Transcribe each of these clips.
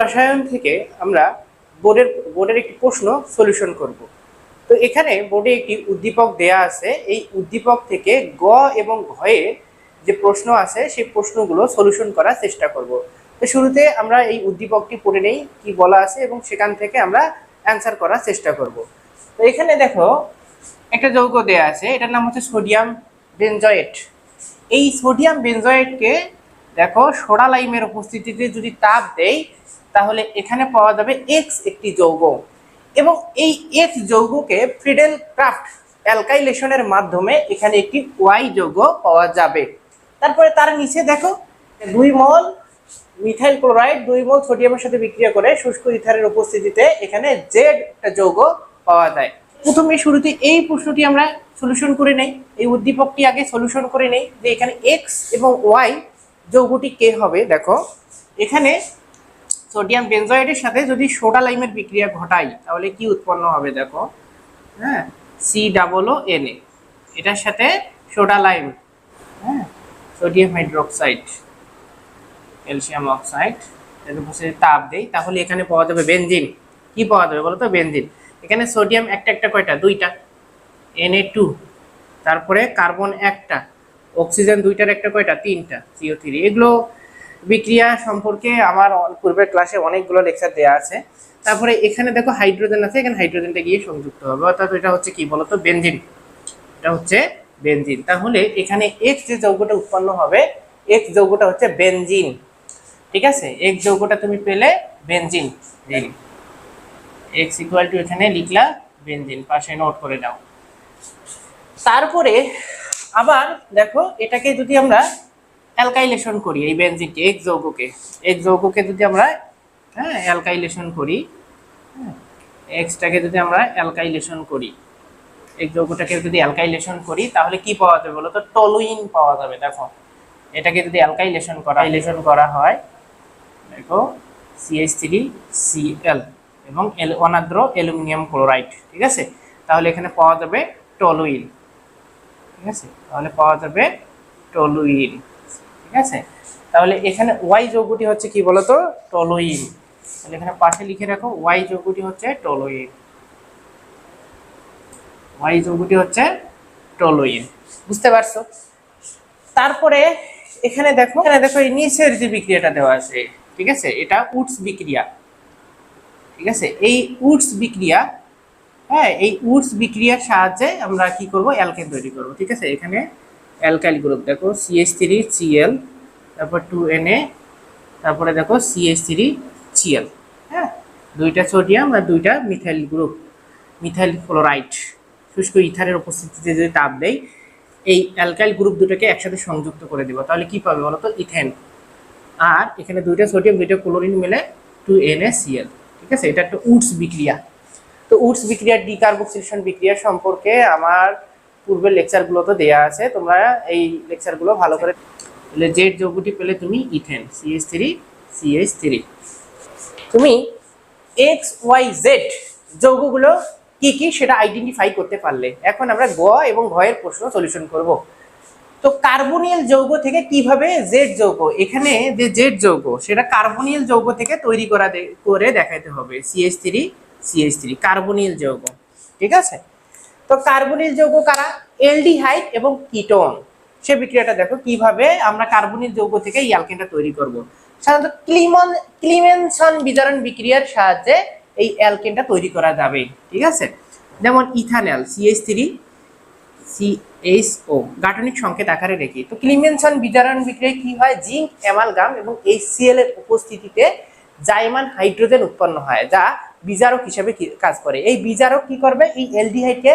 রসায়ন থেকে আমরা বোর্ডের বোর্ডের একটি প্রশ্ন সলিউশন করব। তো এখানে বোর্ডে একটি উদ্দীপক দেয়া আছে। এই উদ্দীপক থেকে গ এবং ঘয়ে যে প্রশ্ন আছে, সেই প্রশ্নগুলো সলিউশন করার চেষ্টা করব। তো শুরুতে আমরা এই উদ্দীপকটি পড়ে নেই, কি বলা আছে এবং সেখান থেকে আমরা অ্যান্সার করার চেষ্টা করব। তো এখানে দেখো, একটা যৌগ দেয়া আছে, এটার নাম হচ্ছে সোডিয়াম বেনজয়েট। এই সোডিয়াম বেনজয়েটকে দেখো, সোডা লাইমের উপস্থিতিতে যদি তাপ দেই তাহলে এখানে পাওয়া যাবে এক্স একটি যৌগ। এবং এই এক্স যৌগকে ফ্রিডেল ক্রাফট অ্যালকাইলেশনের মাধ্যমে এখানে একটি ওয়াই যৌগ পাওয়া যাবে। তারপরে তার নিচে দেখো, দুই মল মিথাইল ক্লোরাইড, দুই মল সোডিয়ামের সাথে বিক্রিয়া করে শুষ্ক ইথারের উপস্থিতিতে এখানে জেড একটা যৌগ পাওয়া যায়। প্রথমে শুরুতে এই প্রশ্নটি আমরা সলিউশন করে নেই। এই উদ্দীপকটি আগে সলিউশন করে নেই যে এখানে এক্স এবং ওয়াই যৌগটি কে হবে, দেখো। এখানে সোডিয়াম বেনজয়েডের সাথে যদি সোডা লাইমের বিক্রিয়া ঘটাই তাহলে কি উৎপন্ন হবে দেখো? হ্যাঁ C double O N A এটার সাথে সোডা লাইম হ্যাঁ সোডিয়াম হাইড্রোক্সাইড, ক্যালসিয়াম অক্সাইড এর তাপ দেই, তাহলে এখানে পাওয়া যাবে বেনজিন। কি পাওয়া যাবে বলো তো বেনজিন। এখানে সোডিয়াম একটা একটা কয়টা? দুইটা। এনএ টু তারপরে কার্বন একটা। অক্সিজেন দুইটার একটা কয়টা? তিনটা। সিও থ্রি এগুলো বিক্রিয়া সম্পর্কে আমার পূর্বের ক্লাসে অনেকগুলো লেকচার দেওয়া আছে। তারপরে এখানে দেখো হাইড্রোজেন আছে, এখানে হাইড্রোজেনটা গিয়ে সংযুক্ত হবে। অর্থাৎ এটা হচ্ছে কি বলতো? বেনজিন এটা হচ্ছে বেনজিন তাহলে এখানে এক্স যে যৌগটা উৎপন্ন হবে এক্স যৌগটা হচ্ছে বেনজিন ঠিক আছে? এক্স যৌগটা তুমি পেলে বেনজিন এক্স ইকুয়াল টু এখানে লিখলা বেনজিন পাশে নোট করে দাও তারপরে আবার দেখো, এটাকে যদি আমরা অ্যালকাইলেশন করি, এই বেনজিনকে এক্স যৌগকে এক্স যৌগকে যদি আমরা হ্যাঁ অ্যালকাইলেশন করি হ্যাঁ এক্সটাকে যদি আমরা অ্যালকাইলেশন করি এই যৌগটাকে যদি অ্যালকাইলেশন করি, তাহলে কি পাওয়া যাবে বলো তো? টলুইন পাওয়া যাবে, দেখো। এটাকে যদি অ্যালকাইলেশন করা অ্যালকাইলেশন করা হয়, দেখো সিএইচ থ্রি সিএল এবং এল অনাদ্র অ্যালুমিনিয়াম ক্লোরাইড, ঠিক আছে? তাহলে এখানে পাওয়া যাবে টলুইন ঠিক আছে? তাহলে পাওয়া যাবে টলুইন ঠিক আছে? তাহলে এখানে ওয়াই যৌগটি হচ্ছে কি বলতো? টলুইন তাহলে এখানে পাশে লিখে রাখো ওয়াই যৌগটি হচ্ছে টলোইন ওয়াই যৌগটি হচ্ছে টলুইন বুঝতে পারছ? তারপরে এখানে দেখো এখানে দেখো এই নিচের যে বিক্রিয়াটা দেওয়া আছে, ঠিক আছে? এটা উডস বিক্রিয়া। ঠিক আছে? এই উডস বিক্রিয়া হ্যাঁ এই উডস বিক্রিয়ার সাহায্যে আমরা কি করব? অ্যালকেন তৈরি করব, ঠিক আছে? এখানে অ্যালকাইল গ্রুপ দেখো সিএইচ থ্রি সিএল তারপর টু এন এ তারপরে দেখো সিএইচ থ্রি সিএল হ্যাঁ? দুইটা সোডিয়াম আর দুইটা মিথাইল গ্রুপ মিথাইল ক্লোরাইড শুষ্ক ইথারের উপস্থিতিতে যদি তাপ দেয়, এই অ্যালকাইল গ্রুপ দুটোকে একসাথে সংযুক্ত করে দেবো। তাহলে কি পাবে বলো তো? ইথেন। আর এখানে দুইটা সোডিয়াম দুইটা ক্লোরিন মিলে টু এন এ সিএল ঠিক আছে? এটা একটা উডস বিক্রিয়া। তো উডস বিক্রিয়া ডিকার্বক্সিলেশন বিক্রিয়া সম্পর্কে আমার পূর্বের লেকচারগুলো তো দেয়া আছে, তোমরা এই লেকচারগুলো ভালো করে জেড যৌগটি পেলে তুমি ethane CH three CH three তুমি এক্স ওয়াই জেড যৌগগুলো কি কি সেটা আইডেন্টিফাই করতে পারলে। এখন আমরা গ এবং ঘয়ের প্রশ্ন সলিউশন করব। তো কার্বনিয়াল যৌগ থেকে কীভাবে জেড যৌগ, এখানে যে জেড যৌগ, সেটা কার্বনিয়াল যৌগ থেকে তৈরি করা করে দেখাতে হবে। CH three CH three carbonyl যৌগ, ঠিক আছে? তো কার্বনিল যৌগ কারা? এলডিহাইড এবং কিটোন। সে বিক্রিয়াটা দেখো, কীভাবে আমরা কার্বনিল যৌগ থেকে এই অ্যালকেনটা তৈরি করব। সাধারণত ক্লিমন ক্লিমেনসন বিজারণ বিক্রিয়ার সাহায্যে এই অ্যালকেনটা তৈরি করা যাবে, ঠিক আছে? যেমন ইথানল সিএইচ থ্রি সিএইচও গাঠনিক সংকেত আকারে রেখে। তো ক্লিমেনসন বিজারণ বিক্রিয়ায় কি হয়? জিঙ্ক, অ্যামালগাম এবং এইচসিএল এর উপস্থিতিতে জাইমান হাইড্রোজেন উৎপন্ন হয়, যা বিজারক হিসেবে কাজ করে। এই বিজারক কি করবে? এই এলডিহাইডকে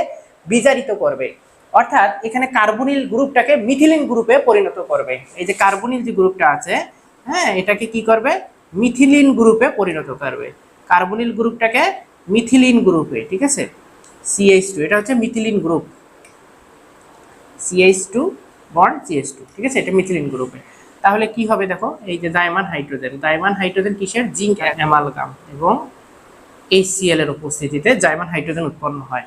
বিজারিত করবে। অর্থাৎ এখানে কার্বনিল গ্রুপটাকে মিথিলিন গ্রুপে পরিণত করবে। এই যে কার্বনিল যে গ্রুপটা আছে হ্যাঁ এটাকে কি করবে? মিথিলিন গ্রুপে পরিণত করবে। কার্বনিল গ্রুপটাকে মিথিলিন গ্রুপে, ঠিক আছে? সিএইচ টু এটা হচ্ছে methylene group. CH two bond CH two ঠিক আছে? এটা মিথিলিন গ্রুপে। তাহলে কি হবে দেখো? এই যে ডায়মান হাইড্রোজেন ডায়মান হাইড্রোজেন কিসের? জিঙ্ক, অ্যামালগাম এবং এইচসিএল এর উপস্থিতিতে জাইমান হাইড্রোজেন উৎপন্ন হয়।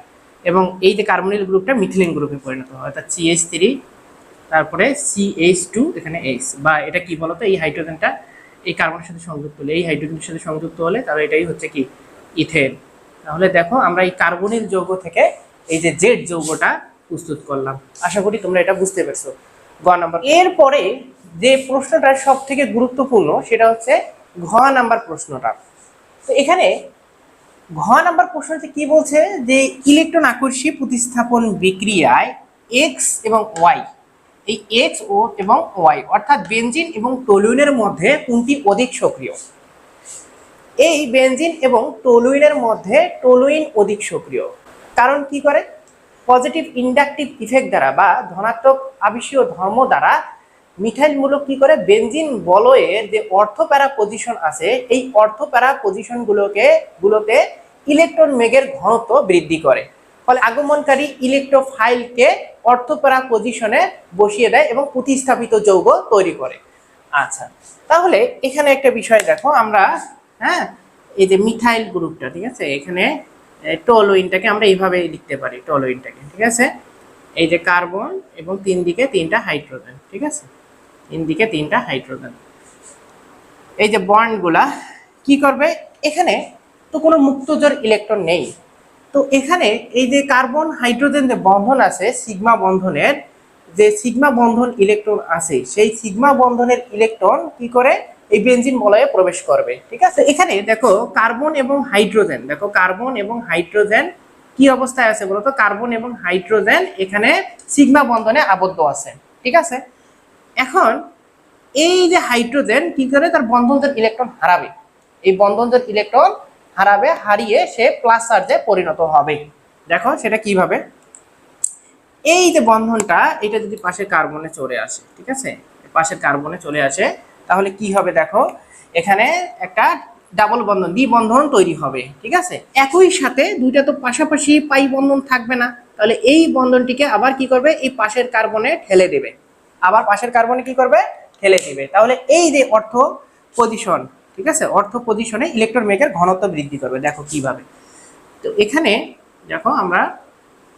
এবং এই যে কার্বনিল গ্রুপটা মিথিলিন গ্রুপে পরিণত হয়, অর্থাৎ সিএইচ থ্রি তারপরে সিএইচ টু এখানে এইচ বা এটা কি বলতো? এই হাইড্রোজেনটা এই কার্বনের সাথে সংযুক্ত হলে, এই হাইড্রোজেনের সাথে সংযুক্ত হলে তাহলে এটাই হচ্ছে কি? ইথেন তাহলে দেখো, আমরা এই কার্বনিল যৌগ থেকে এই যে জেড যৌগটা প্রস্তুত করলাম। আশা করি তোমরা এটা বুঝতে পারছ। গ নাম্বার, এরপরে যে প্রশ্নটা সব থেকে গুরুত্বপূর্ণ, সেটা হচ্ছে ঘ নাম্বার প্রশ্নটা। তো এখানে ঘ নাম্বার প্রশ্নতে কি বলছে যে ইলেকট্রন আকর্ষী প্রতিস্থাপন বিক্রিয়ায় এক্স এবং ওয়াই এই এক্স ও এবং ওয়াই অর্থাৎ বেঞ্জিন এবং টলুইনের মধ্যে কোনটি অধিক সক্রিয়? এই বেঞ্জিন এবং টলুইনের মধ্যে টলুইন অধিক সক্রিয়, কারণ কি করে? পজিটিভ ইন্ডাকটিভ ইফেক্ট দ্বারা বা ধনাত্মক আবিষীয় ধর্ম দ্বারা মিথাইলমূলক কি করে? বেনজিন বলয়ের যে অর্থপ্যারা পজিশন আছে, এই অর্থপ্যারা পজিশনগুলোকে গুলোতে ইলেকট্রন মেঘের ঘনত্ব বৃদ্ধি করে। ফলে আগমনকারী ইলেকট্রোফাইলকে অর্থপ্যারা পজিশনে বসিয়ে দেয় এবং প্রতিস্থাপিত যৌগ তৈরি করে। আচ্ছা তাহলে এখানে একটা বিষয় দেখো, আমরা হ্যাঁ এই যে মিথাইল গ্রুপটা, ঠিক আছে? এখানে টোলোইনটাকে আমরা এইভাবে লিখতে পারি টোলোইনটাকে ঠিক আছে? এই যে কার্বন এবং তিন দিকে তিনটা হাইড্রোজেন ঠিক আছে? তিন দিকে তিনটা হাইড্রোজেন। এই যে বন্ডগুলা, কি করবে? এখানে তো কোনো মুক্তজোর ইলেকট্রন নেই। তো এখানে এই যে কার্বন হাইড্রোজেন যে বন্ধন আছে, সিগমা বন্ধনের, যে সিগমা বন্ধন ইলেকট্রন আছে, সেই সিগমা বন্ধনের ইলেকট্রন কি করে? এই বেনজিন বলয়ে প্রবেশ করবে। ঠিক আছে? এখানে দেখো কার্বন এবং হাইড্রোজেন, দেখো কার্বন এবং হাইড্রোজেন কি অবস্থায় আছে বলতো? কার্বন এবং হাইড্রোজেন এখানে সিগমা বন্ধনে আবদ্ধ আছে। ঠিক আছে? এখন এই যে হাইড্রোজেন, কি করে? তার বন্ধনজোর ইলেকট্রন হারাবে। এই বন্ধনজোর ইলেকট্রন হারাবে, হারিয়ে সে প্লাস চার্জে পরিণত হবে। দেখো সেটা কীভাবে? এই যে বন্ধনটা, এটা যদি পাশের কার্বনে চলে আসে, ঠিক আছে? পাশের কার্বনে চলে আসে, তাহলে কি হবে দেখো? এখানে একটা ডাবল বন্ধন, দ্বি বন্ধন তৈরি হবে, ঠিক আছে? একই সাথে দুইটা তো পাশাপাশি পাই বন্ধন থাকবে না। তাহলে এই বন্ধনটিকে আবার কি করবে? এই পাশের কার্বনে ঠেলে দেবে। আবার পাশের কার্বনে কি করবে? ঠেলে দিবে। তাহলে এই যে অর্থ পজিশন ঠিক আছে? অর্থ পজিশনে ইলেকট্রন মেঘের ঘনত্ব বৃদ্ধি করবে, দেখো কীভাবে। তো এখানে দেখো আমরা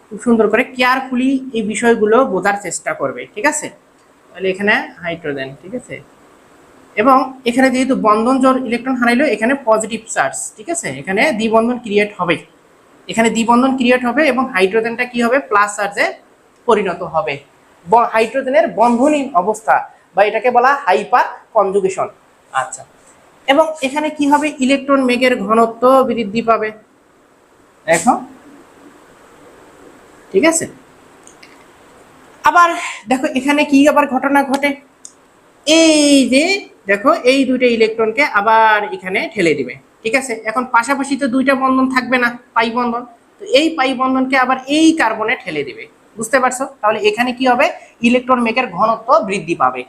খুব সুন্দর করে কেয়ারফুলি এই বিষয়গুলো বোঝার চেষ্টা করবে, ঠিক আছে? তাহলে এখানে হাইড্রোজেন ঠিক আছে? এবং এখানে যেহেতু বন্ধন জোর ইলেকট্রন হারাইলো, এখানে পজিটিভ চার্জ ঠিক আছে? এখানে দ্বিবন্ধন ক্রিয়েট হবে। এখানে দ্বিবন্ধন ক্রিয়েট হবে এবং হাইড্রোজেনটা কি হবে? প্লাস চার্জে পরিণত হবে। হাইড্রোজেনের বন্ধনহীন অবস্থা বা এটাকে বলা হাইপার কনজুগেশন। আচ্ছা। এবং এখানে কি হবে? ইলেকট্রন মেঘের ঘনত্ব বৃদ্ধি পাবে। দেখো। ঠিক আছে? আবার দেখো এখানে কি আবার ঘটনা ঘটে? এই যে দেখো এই দুইটা ইলেকট্রনকে আবার এখানে ঠেলে দিবে। ঠিক আছে? এখন পাশাপাশি তো দুইটা বন্ধন থাকবে না পাই বন্ধন। তো এই পাই বন্ধনকে আবার এই কার্বনে ঠেলে দিবে। বুঝতে পারছ? তাহলে এখানে কি হবে? ইলেকট্রন মেকের ঘনত্ব বৃদ্ধি পাবে।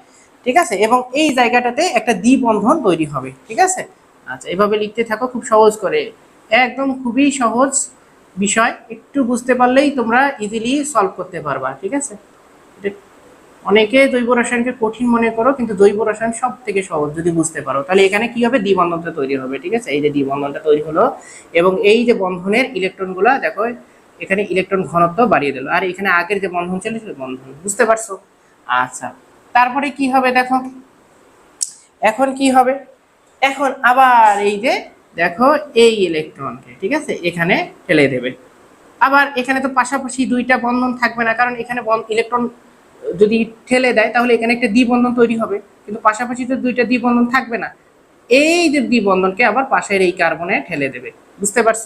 ঠিক আছে? এবং এই জায়গাটাতে একটা দ্বি বন্ধন তৈরি হবে। ঠিক আছে? আচ্ছা এভাবে লিখতে থাকো, খুব সহজ করে। একদম খুবই সহজ বিষয়। একটু বুঝতে পারলেই তোমরা ইজিলি সলভ করতে পারবা। ঠিক আছে? অনেকে জৈব রসায়নকে কঠিন মনে করো, কিন্তু জৈব রসায়ন সব থেকে সহজ যদি বুঝতে পারো। তাহলে এখানে কি হবে? দ্বিবন্ধনটা তৈরি হবে। ঠিক আছে? এই যে দ্বিবন্ধনটা তৈরি হলো, এবং এই যে বন্ধনের ইলেকট্রনগুলো দেখো এখানে ইলেকট্রন ঘনত্ব বাড়িয়ে দিল। আর এখানে আগের যে বন্ধন ছিল সেটা বন্ধন, বুঝতে পারছ? আচ্ছা তারপরে কি হবে দেখো? এখন কি হবে? এখন আবার এই যে, দেখো, এই ইলেকট্রনকে ঠিক আছে? এখানে ফেলে দেবে। আবার এখানে তো পাশাপাশি দুইটা বন্ধন থাকবে না, কারণ এখানে ইলেকট্রন যদি ঠেলে দেয়, তাহলে এখানে একটা দ্বিবন্ধন তৈরি হবে। কিন্তু পাশাপাশি তো দুইটা দ্বিবন্ধন থাকবে না। এই যে দ্বিবন্ধনকে আবার পাশের এই কার্বনে ঠেলে দেবে। বুঝতে পারছ?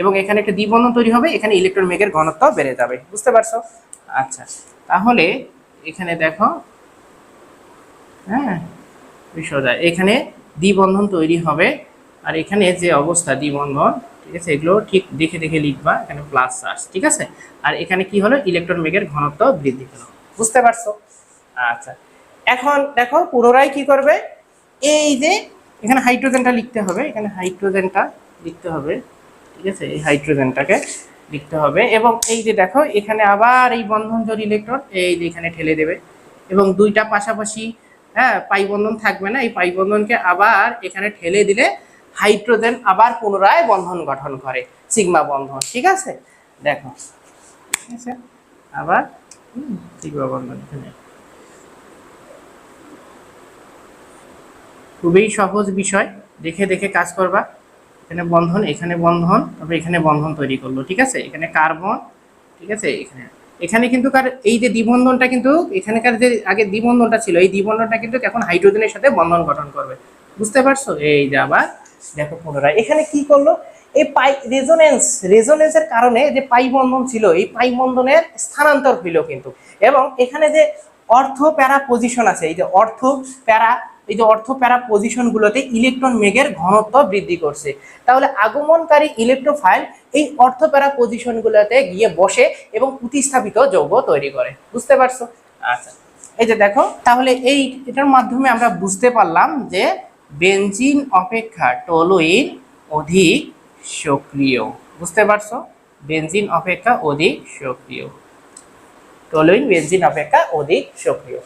এবং এখানে একটা দ্বিবন্ধন তৈরি হবে, এখানে ইলেকট্রন মেঘের ঘনত্ব বেড়ে যাবে। বুঝতে পারছ? আচ্ছা তাহলে এখানে দেখো হ্যাঁ বিষয়টা এখানে দ্বিবন্ধন তৈরি হবে, আর এখানে যে অবস্থা দ্বিবন্ধন, ঠিক আছে, এগুলো ঠিক দেখে দেখে লিখবা, এখানে প্লাস চার্জ ঠিক আছে? আর এখানে কি হলো? ইলেকট্রন মেঘের ঘনত্ব বৃদ্ধি হলো বুঝতে পারছ? আচ্ছা এখন দেখো, পুনরায় কি করবে? এই যে, এখানে হাইড্রোজেনটা লিখতে হবে, এখানে হাইড্রোজেনটা লিখতে হবে। ঠিক আছে? এই হাইড্রোজেনটাকে লিখতে হবে। এবং এই যে দেখো, এখানে আবার এই বন্ধন জোর ইলেকট্রন, এই যে এখানে ঠেলে দেবে। এবং দুইটা পাশাপাশি হ্যাঁ পাই বন্ধন থাকবে না। এই পাই বন্ধনকে আবার এখানে ঠেলে দিলে হাইড্রোজেন আবার পুনরায় বন্ধন গঠন করে, সিগমা বন্ধন, ঠিক আছে? দেখো, ঠিক আছে? আবার সিগমা বন্ধন এখানে। খুবই সহজ বিষয়। দেখে দেখে কাজ করবা। এখানে বন্ধন এখানে বন্ধন, তারপরে এখানে বন্ধন তৈরি করল, ঠিক আছে? এখানে কার্বন, ঠিক আছে? এখানে এখানে কিন্তু কার এই যে দ্বিবন্ধনটা কিন্তু এখানকার যে আগে দ্বিবন্ধনটা ছিল, এই দ্বিবন্ধনটা কিন্তু এখন হাইড্রোজেনের সাথে বন্ধন গঠন করবে। বুঝতে পারছ? এই যে আবার, দেখো পুনরায়। এখানে কি করল? এই পাই রেজোনেন্স, রেজোনেন্সের কারণে যে পাই বন্ধন ছিল, এই পাই বন্ধনের স্থানান্তর হইল কিন্তু। এবং এখানে যে অর্থ প্যারা পজিশন আছে, এই যে অর্থ প্যারা এই যে অর্থ প্যারা পজিশনগুলোতে ইলেকট্রন মেঘের ঘনত্ব বৃদ্ধি করছে। তাহলে আগমনকারী ইলেকট্রোফাইল এই অর্থ প্যারা পজিশনগুলোতে গিয়ে বসে এবং প্রতিস্থাপিত যৌগ তৈরি করে। বুঝতে পারছ? আচ্ছা। এই যে দেখো তাহলে এই এটার মাধ্যমে আমরা বুঝতে পারলাম যে বেনজিন অপেক্ষা টলোইন অধিক সক্রিয়। বুঝতে পারছ? বেনজিন অপেক্ষা অধিক সক্রিয়। টলোইন বেনজিন অপেক্ষা অধিক সক্রিয়।